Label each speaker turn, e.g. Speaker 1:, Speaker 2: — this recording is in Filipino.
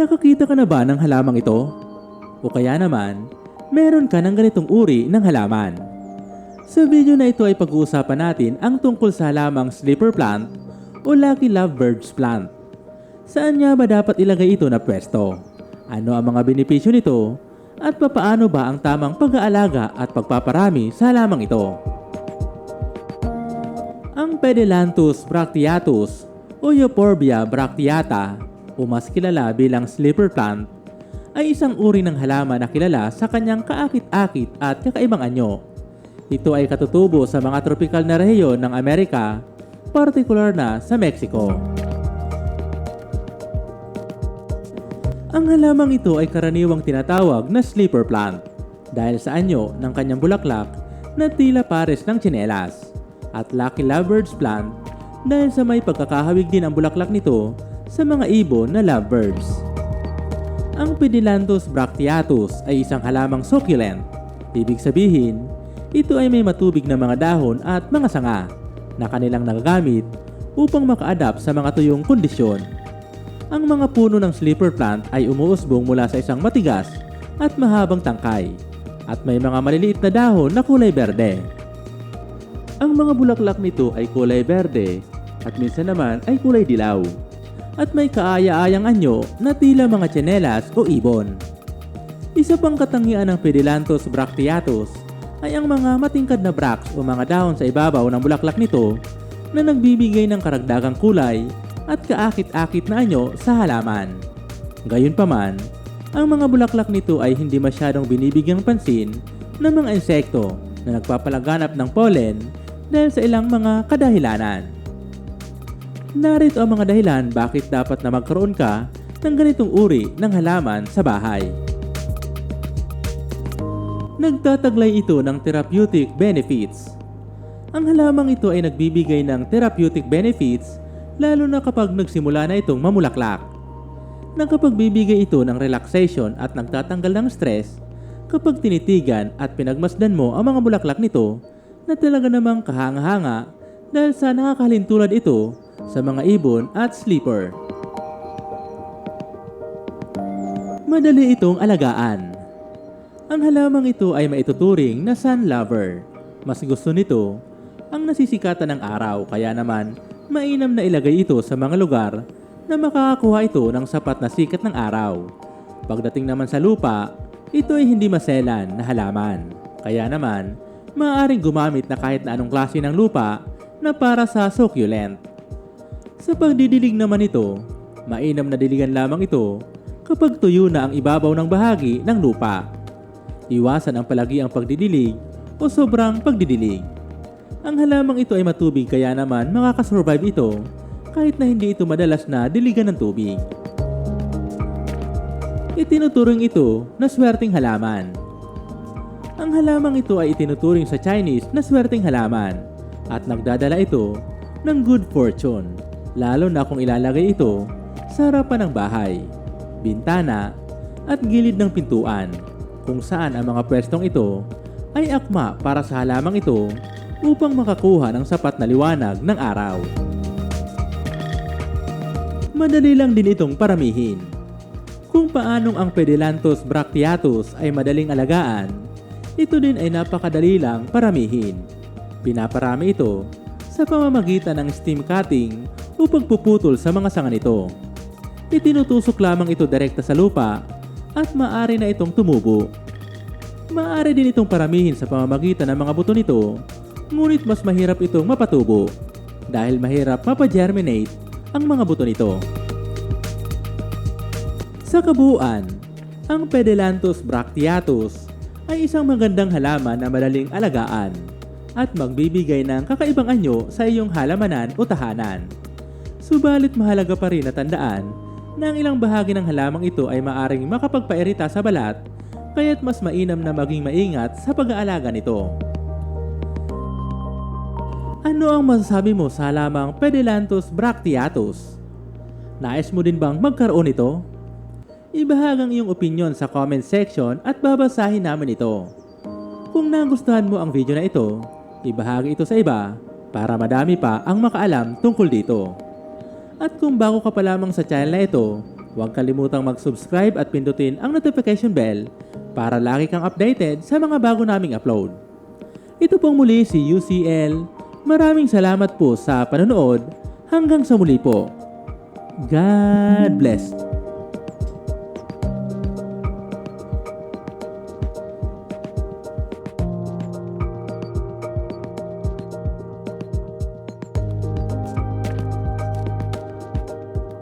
Speaker 1: Nakakita ka na ba ng halamang ito? O kaya naman, meron ka ng ganitong uri ng halaman? Sa video na ito ay pag-uusapan natin ang tungkol sa halamang sleeper plant o lucky lovebirds plant. Saan nga ba dapat ilagay ito na pwesto? Ano ang mga benepisyo nito? At papaano ba ang tamang pag-aalaga at pagpaparami sa halamang ito? Ang Pedelanthus bracteatus o Euphorbia bracteata o mas kilala bilang sleeper plant ay isang uri ng halaman na kilala sa kanyang kaakit-akit at kakaibang anyo. Ito ay katutubo sa mga tropical na rehiyon ng Amerika, partikular na sa Mexico. Ang halamang ito ay karaniwang tinatawag na sleeper plant dahil sa anyo ng kanyang bulaklak na tila pares ng tsinelas at lucky lovebirds plant dahil sa may pagkakahawig din ang bulaklak nito sa mga ibon na lovebirds. Ang Pedilanthus bracteatus ay isang halamang succulent. Ibig sabihin, ito ay may matubig na mga dahon at mga sanga na kanilang nagagamit upang maka-adapt sa mga tuyong kondisyon. Ang mga puno ng sleeper plant ay umuusbong mula sa isang matigas at mahabang tangkay at may mga maliliit na dahon na kulay berde. Ang mga bulaklak nito ay kulay berde at minsan naman ay kulay dilaw at may kaaya-ayang anyo na tila mga tsinelas o ibon. Isa pang katangian ng Pedilanthus bracteatus ay ang mga matingkad na bracts o mga dahon sa ibabaw ng bulaklak nito na nagbibigay ng karagdagang kulay at kaakit-akit na anyo sa halaman. Gayunpaman, ang mga bulaklak nito ay hindi masyadong binibigyang pansin ng mga insekto na nagpapalaganap ng pollen dahil sa ilang mga kadahilanan. Narito ang mga dahilan bakit dapat na magkaroon ka ng ganitong uri ng halaman sa bahay. Nagtataglay ito ng therapeutic benefits. Ang halamang ito ay nagbibigay ng therapeutic benefits lalo na kapag nagsimula na itong mamulaklak. Nakapagbibigay ito ng relaxation at nagtatanggal ng stress kapag tinitigan at pinagmasdan mo ang mga bulaklak nito na talaga namang kahanga-hanga dahil sa nakakahalintulad ito sa mga ibon at sleeper. Madali itong alagaan. Ang halamang ito ay maituturing na sun lover. Mas gusto nito ang nasisikatan ng araw kaya naman mainam na ilagay ito sa mga lugar na makakakuha ito ng sapat na sikat ng araw. Pagdating naman sa lupa, ito ay hindi maselan na halaman. Kaya naman, maaaring gumamit na kahit na anong klase ng lupa na para sa succulent. Sa pagdidilig naman ito, mainam na diligan lamang ito kapag tuyo na ang ibabaw ng bahagi ng lupa. Iwasan ang palagi ang pagdidilig o sobrang pagdidilig. Ang halamang ito ay matubig kaya naman makakasurvive ito kahit na hindi ito madalas na diligan ng tubig. Itinuturing ito na swerteng halaman. Ang halamang ito ay itinuturing sa Chinese na swerteng halaman at nagdadala ito ng good fortune lalo na kung ilalagay ito sa harapan ng bahay, bintana at gilid ng pintuan kung saan ang mga pwestong ito ay akma para sa halamang ito upang makakuha ng sapat na liwanag ng araw. Madali lang din itong paramihin. Kung paanong ang Pedilanthus bracteatus ay madaling alagaan, ito din ay napakadali lang paramihin. Pinaparami ito sa pamamagitan ng steam cutting o pagpuputol sa mga sanga nito. Itinutusok lamang ito direkta sa lupa at maaari na itong tumubo. Maaari din itong paramihin sa pamamagitan ng mga buto nito, ngunit mas mahirap itong mapatubo dahil mahirap mapagerminate ang mga buto nito. Sa kabuuan, ang Pedelanthus bracteatus ay isang magandang halaman na madaling alagaan at magbibigay ng kakaibang anyo sa iyong halamanan o tahanan. Subalit mahalaga pa rin na tandaan na ang ilang bahagi ng halamang ito ay maaring makapagpairita sa balat kaya't mas mainam na maging maingat sa pag-aalaga nito. Ano ang masasabi mo sa halamang Pedelanthus bracteatus? Nais mo din bang magkaroon nito? Ibahagang iyong opinion sa comment section at babasahin namin ito. Kung nagustuhan mo ang video na ito, ibahagi ito sa iba para madami pa ang makaalam tungkol dito. At kung bago ka pa lamang sa channel na ito, Huwag kalimutang mag-subscribe at pindutin ang notification bell para lagi kang updated sa mga bago naming upload. Ito pong muli si UCL. Maraming salamat po sa panonood. Hanggang sa muli po. God bless.